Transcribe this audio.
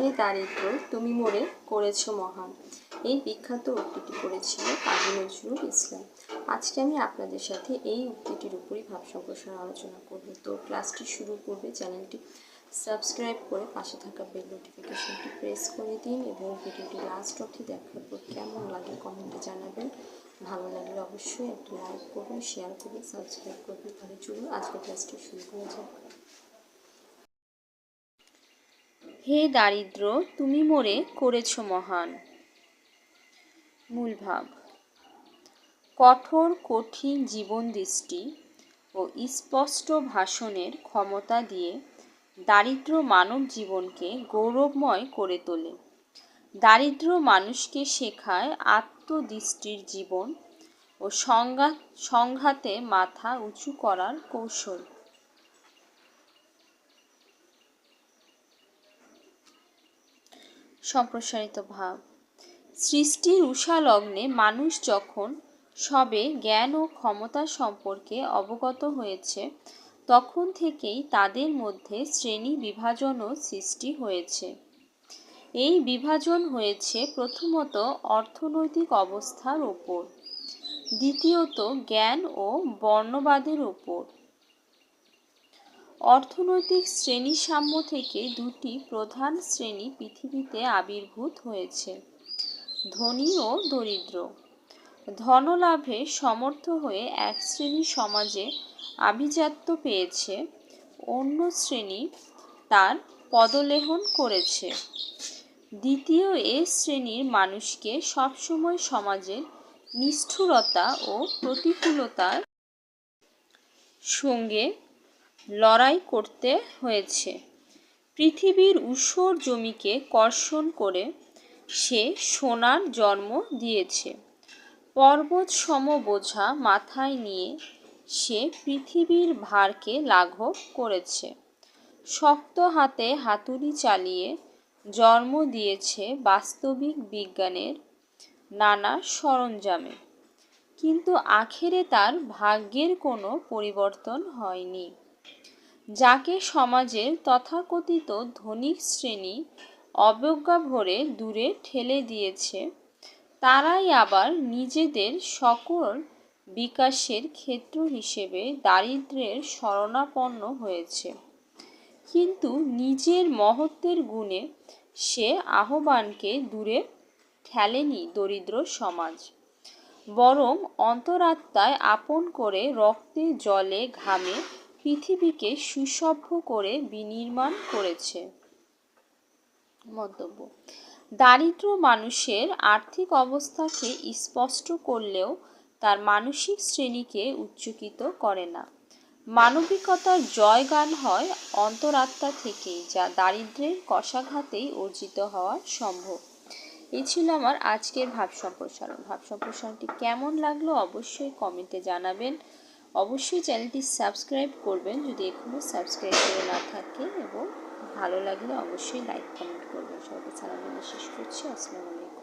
হে দারিদ্র তুমি মোরে করেছ মহান। এই বিখ্যাত উক্তিটি করেছিল কাজী নজরুল ইসলাম। আজকে আমি আপনাদের সাথে এই উক্তিটির উপরই ভাব আলোচনা করব। তো ক্লাসটি শুরু করবে চ্যানেলটি সাবস্ক্রাইব করে পাশে থাকা বেল নোটিফিকেশনটি প্রেস করে দিন এবং ভিডিওটি লাস্ট অবধি দেখার পর কেমন লাগে কমেন্টে জানাবেন। ভালো লাগলে অবশ্যই একটি লাইক করবেন শেয়ার করবেন সাবস্ক্রাইব করবেন। তাহলে চলুন আজকে ক্লাসটি শুরু করা যাক। হে দারিদ্র, তুমি মোরে করেছ মহান। মূলভাব কঠোর, কঠিন জীবন দৃষ্টি ও স্পষ্ট ভাষণের ক্ষমতা দিয়ে দারিদ্র মানব জীবনকে গৌরবময় করে তোলে। দারিদ্র মানুষকে শেখায় আত্মদৃষ্টির জীবন ও সংঘাত সংঘাতে মাথা উঁচু করার কৌশল। সম্প্রসারিত ভাব। সৃষ্টির উষা লগ্নে মানুষ যখন সবে জ্ঞান ও ক্ষমতা সম্পর্কে অবগত হয়েছে, তখন থেকেই তাদের মধ্যে শ্রেণি বিভাজনও সৃষ্টি হয়েছে। এই বিভাজন হয়েছে প্রথমত অর্থনৈতিক অবস্থার ওপর, দ্বিতীয়ত জ্ঞান ও বর্ণবাদের ওপর। অর্থনৈতিক শ্রেণি সাম্য থেকে দুটি প্রধান শ্রেণি পৃথিবীতে আবির্ভূত হয়েছে, ধনী ও দরিদ্র। ধনলাভে সমর্থ হয়ে এক শ্রেণি সমাজে আভিজাত্য পেয়েছে, অন্য শ্রেণি তার পদলেহন করেছে। দ্বিতীয় এ শ্রেণির মানুষকে সবসময় সমাজের নিষ্ঠুরতা ও প্রতিকূলতার সঙ্গে লড়াই করতে হয়েছে। পৃথিবীর ঊষর জমিকে কর্ষণ করে সে সোনার জন্ম দিয়েছে। পর্বত সম বোঝা মাথায় নিয়ে সে পৃথিবীর ভারকে লাঘব করেছে। শক্ত হাতে হাতুড়ি চালিয়ে জন্ম দিয়েছে বাস্তবিক বিজ্ঞানের নানা সরঞ্জামে। কিন্তু আখেরে তার ভাগ্যের কোনো পরিবর্তন হয়নি। যাকে সমাজের তথাকথিত ধনিক শ্রেণি অবজ্ঞা ভরে দূরে ঠেলে দিয়েছে, তারাই আবার নিজেদের সকল বিকাশের ক্ষেত্র হিসেবে দারিদ্র্যের শরণাপন্ন হয়েছে। কিন্তু নিজের মহত্বের গুণে সে আহ্বানকে দূরে ঠেলেনি দরিদ্র সমাজ। বরং অন্তরাত্মায় আপন করে রক্তে, জলে, ঘামে পৃথিবীকে সুসভ্য করে বিনির্মাণ করেছে। মন্তব্য। দারিদ্র মানুষের আর্থিক অবস্থাকে স্পষ্ট করলেও তার মানসিক শ্রেণীকে উচ্চকিত করে না। মানবিকতার জয়গান হয় অন্তরাত্মা থেকেই যা দারিদ্রের কষাঘাতেই অর্জিত হওয়া সম্ভব। এই ছিল আমার আজকের ভাব সম্প্রসারণ ভাব সম্প্রসারণটি কেমন লাগল অবশ্যই কমেন্টে জানাবেন। অবশ্যই চ্যানেলটি সাবস্ক্রাইব করবেন যদি এখনও সাবস্ক্রাইব করে না থাকে এবং ভালো লাগলে অবশ্যই লাইক কমেন্ট করবেন। সবাইকে সালাম শেষ করছি। আসসালামু আলাইকুম।